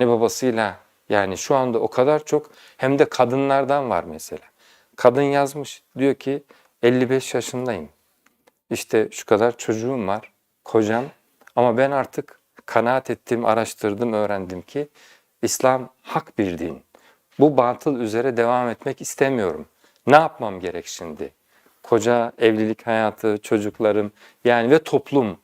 ne babasıyla yani şu anda o kadar çok hem de kadınlardan var mesela. Kadın yazmış diyor ki 55 yaşındayım. İşte şu kadar çocuğum var, kocam ama ben artık kanaat ettim, araştırdım, öğrendim ki İslam hak bir din. Bu batıl üzere devam etmek istemiyorum. Ne yapmam gerek şimdi? Koca, evlilik hayatı, çocuklarım yani ve toplum,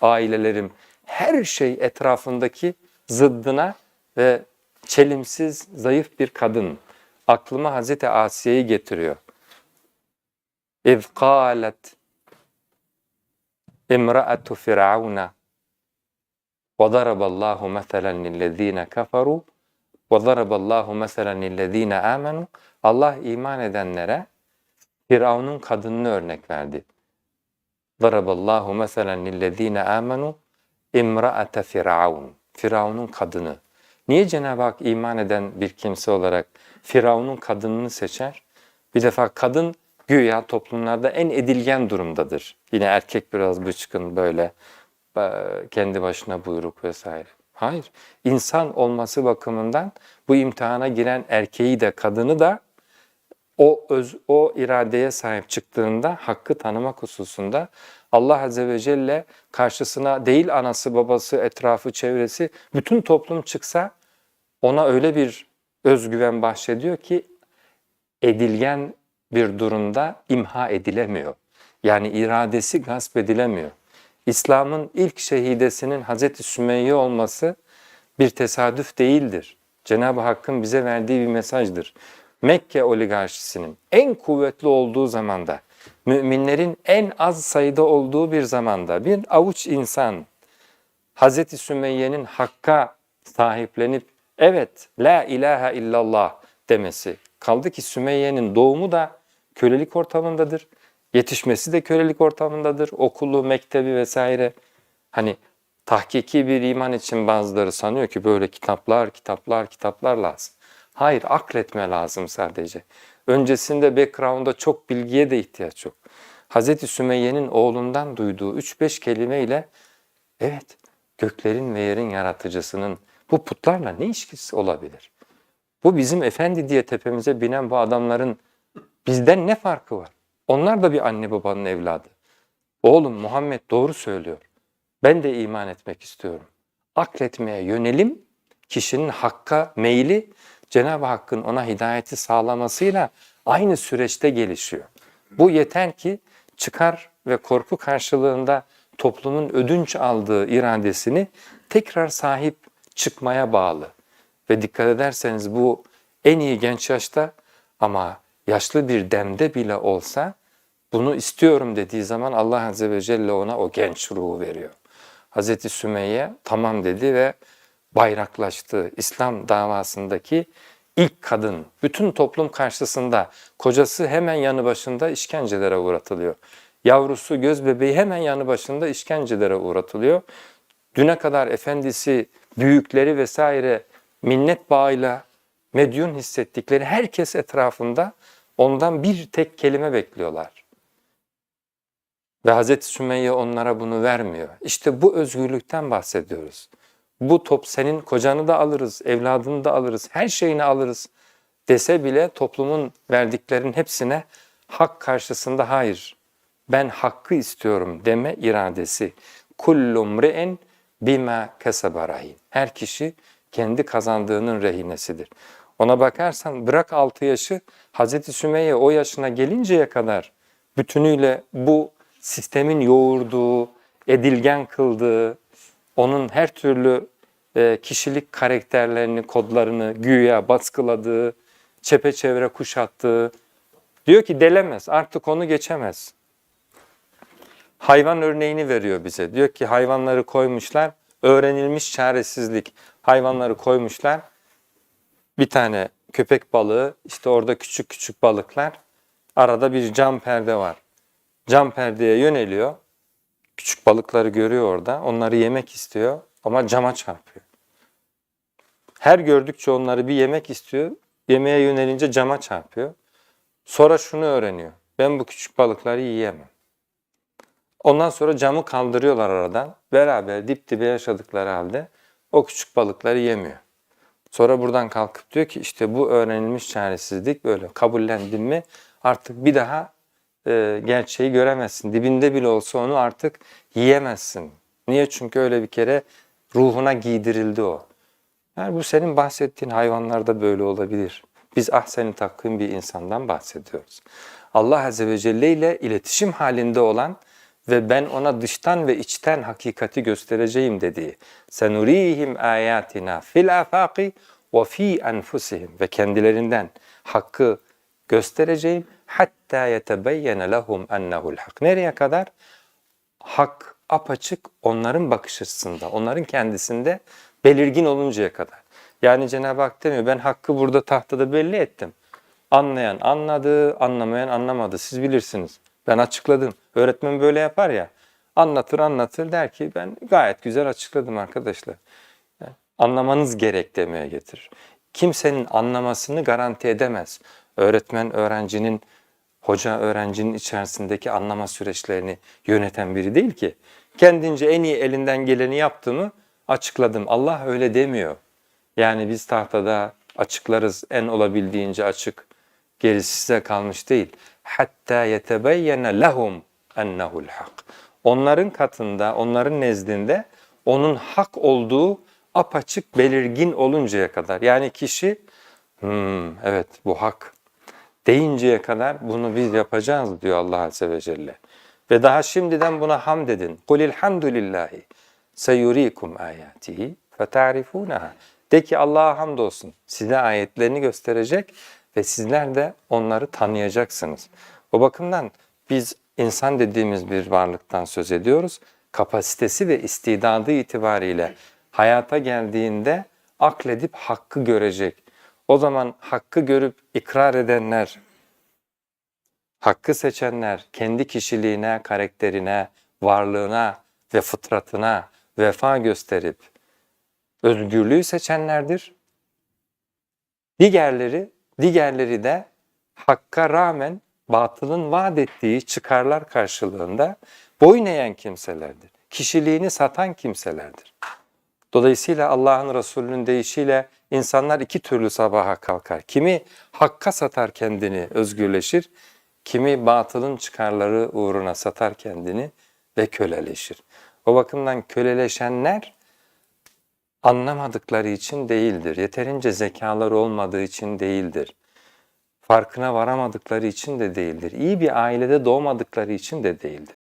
ailelerim her şey etrafındaki zıddına ve çelimsiz, zayıf bir kadın. Aklıma Hazreti Asiye'yi getiriyor. اِذْ قَالَتْ اِمْرَأَةُ فِرْعَوْنَ وَضَرَبَ اللّٰهُ مَثَلًا لِلَّذ۪ينَ كَفَرُوا وَضَرَبَ اللّٰهُ مَثَلًا لِلَّذ۪ينَ آمَنُوا Allah iman edenlere Firavun'un kadınını örnek verdi. ضَرَبَ اللّٰهُ مَثَلًا لِلَّذ۪ينَ آمَنُوا اِمْرَأَةَ Firavun. Firavun'un kadını. Niye Cenab-ı Hak iman eden bir kimse olarak Firavun'un kadınını seçer? Bir defa kadın güya toplumlarda en edilgen durumdadır. Yine erkek biraz bıçkın böyle kendi başına buyruk vesaire. Hayır. İnsan olması bakımından bu imtihana giren erkeği de kadını da o öz, o iradeye sahip çıktığında hakkı tanımak hususunda Allah Azze ve Celle karşısına değil anası, babası, etrafı, çevresi bütün toplum çıksa ona öyle bir özgüven bahşediyor ki edilgen bir durumda imha edilemiyor. Yani iradesi gasp edilemiyor. İslam'ın ilk şehidesinin Hazreti Sümeyye olması bir tesadüf değildir. Cenab-ı Hakk'ın bize verdiği bir mesajdır. Mekke oligarşisinin en kuvvetli olduğu zamanda, müminlerin en az sayıda olduğu bir zamanda bir avuç insan Hazreti Sümeyye'nin hakka sahiplenip evet la ilahe illallah demesi. Kaldı ki Sümeyye'nin doğumu da kölelik ortamındadır. Yetişmesi de kölelik ortamındadır. Okulu, mektebi vesaire. Hani tahkiki bir iman için bazıları sanıyor ki böyle kitaplar, kitaplar, kitaplar lazım. Hayır, akletme lazım sadece. Öncesinde background'da çok bilgiye de ihtiyaç yok. Hazreti Sümeyye'nin oğlundan duyduğu 3-5 kelimeyle evet göklerin ve yerin yaratıcısının bu putlarla ne ilişkisi olabilir? Bu bizim efendi diye tepemize binen bu adamların bizden ne farkı var? Onlar da bir anne babanın evladı. Oğlum Muhammed doğru söylüyor. Ben de iman etmek istiyorum. Akletmeye yönelim, kişinin hakka meyli Cenab-ı Hakk'ın ona hidayeti sağlamasıyla aynı süreçte gelişiyor. Bu yeter ki çıkar ve korku karşılığında toplumun ödünç aldığı iradesini tekrar sahip çıkmaya bağlı. Ve dikkat ederseniz bu en iyi genç yaşta ama yaşlı bir demde bile olsa bunu istiyorum dediği zaman Allah Azze ve Celle ona o genç ruhu veriyor. Hazreti Sümeyye tamam dedi ve bayraklaştı. İslam davasındaki ilk kadın bütün toplum karşısında kocası hemen yanı başında işkencelere uğratılıyor. Yavrusu göz bebeği hemen yanı başında işkencelere uğratılıyor. Düne kadar efendisi, büyükleri vesaire minnet bağıyla medyun hissettikleri herkes etrafında ondan bir tek kelime bekliyorlar. Ve Hazreti Sümeyye onlara bunu vermiyor. İşte bu özgürlükten bahsediyoruz. Bu top senin kocanı da alırız, evladını da alırız, her şeyini alırız dese bile toplumun verdiklerinin hepsine hak karşısında hayır. Ben hakkı istiyorum deme iradesi. Kullu mri'in bima kesebe rahin. Her kişi kendi kazandığının rehinesidir. Ona bakarsan bırak 6 yaşı Hazreti Sümeyye o yaşına gelinceye kadar bütünüyle bu sistemin yoğurduğu, edilgen kıldığı, onun her türlü e, kişilik karakterlerini, kodlarını güya baskıladığı, çepeçevre kuşattığı, diyor ki delemez, artık onu geçemez. Hayvan örneğini veriyor bize. Diyor ki hayvanları koymuşlar, öğrenilmiş çaresizlik. Hayvanları koymuşlar, bir tane köpek balığı, işte orada küçük küçük balıklar, arada bir cam perde var. Cam perdeye yöneliyor, küçük balıkları görüyor orada, onları yemek istiyor ama cama çarpıyor. Her gördükçe onları bir yemek istiyor, yemeğe yönelince cama çarpıyor. Sonra şunu öğreniyor, ben bu küçük balıkları yiyemem. Ondan sonra camı kaldırıyorlar aradan, beraber dip dibe yaşadıkları halde o küçük balıkları yemiyor. Sonra buradan kalkıp diyor ki işte bu öğrenilmiş çaresizlik böyle kabullendin mi artık bir daha e, gerçeği göremezsin. Dibinde bile olsa onu artık yiyemezsin. Niye? Çünkü öyle bir kere ruhuna giydirildi o. Yani bu senin bahsettiğin hayvanlarda böyle olabilir. Biz ahsen-i takvim bir insandan bahsediyoruz. Allah Azze ve Celle ile iletişim halinde olan ve ben ona dıştan ve içten hakikati göstereceğim dediği. Senurihim ayatina fil afaqi ve fi enfusihim ve kendilerinden hakkı göstereceğim hatta yetebeyyene lehum ennehu'l hak. Nereye kadar? Hak apaçık onların bakış açısında, onların kendisinde belirgin oluncaya kadar. Yani Cenab-ı Hak demiyor ben hakkı burada tahtada belli ettim. Anlayan anladı, anlamayan anlamadı. Siz bilirsiniz. Ben açıkladım. Öğretmen böyle yapar ya. Anlatır anlatır der ki ben gayet güzel açıkladım arkadaşlar. Anlamanız gerek demeye getirir. Kimsenin anlamasını garanti edemez. Öğretmen öğrencinin, hoca öğrencinin içerisindeki anlama süreçlerini yöneten biri değil ki. Kendince en iyi elinden geleni yaptı mı açıkladım. Allah öyle demiyor. Yani biz tahtada açıklarız en olabildiğince açık. Gerisi size kalmış değil. Hatta yetebeyyene lehum ennehu'l hak. Onların katında, onların nezdinde onun hak olduğu apaçık belirgin oluncaya kadar. Yani kişi hmm, evet bu hak deyinceye kadar bunu biz yapacağız diyor Allah Azze ve Celle. Ve daha şimdiden buna hamd edin. Kul ilhamdülillahi seyurikum ayatihi fetarifunaha. De ki Allah'a hamdolsun. Size ayetlerini gösterecek ve sizler de onları tanıyacaksınız. O bakımdan biz insan dediğimiz bir varlıktan söz ediyoruz. Kapasitesi ve istidadı itibariyle hayata geldiğinde akledip hakkı görecek. O zaman hakkı görüp ikrar edenler, hakkı seçenler kendi kişiliğine, karakterine, varlığına ve fıtratına vefa gösterip özgürlüğü seçenlerdir. Diğerleri, diğerleri de hakka rağmen batılın vaat ettiği çıkarlar karşılığında boyun eğen kimselerdir. Kişiliğini satan kimselerdir. Dolayısıyla Allah'ın Resulü'nün deyişiyle insanlar iki türlü sabaha kalkar. Kimi hakka satar kendini, özgürleşir. Kimi batılın çıkarları uğruna satar kendini ve köleleşir. O bakımdan köleleşenler anlamadıkları için değildir. Yeterince zekaları olmadığı için değildir. Farkına varamadıkları için de değildir. İyi bir ailede doğmadıkları için de değildir.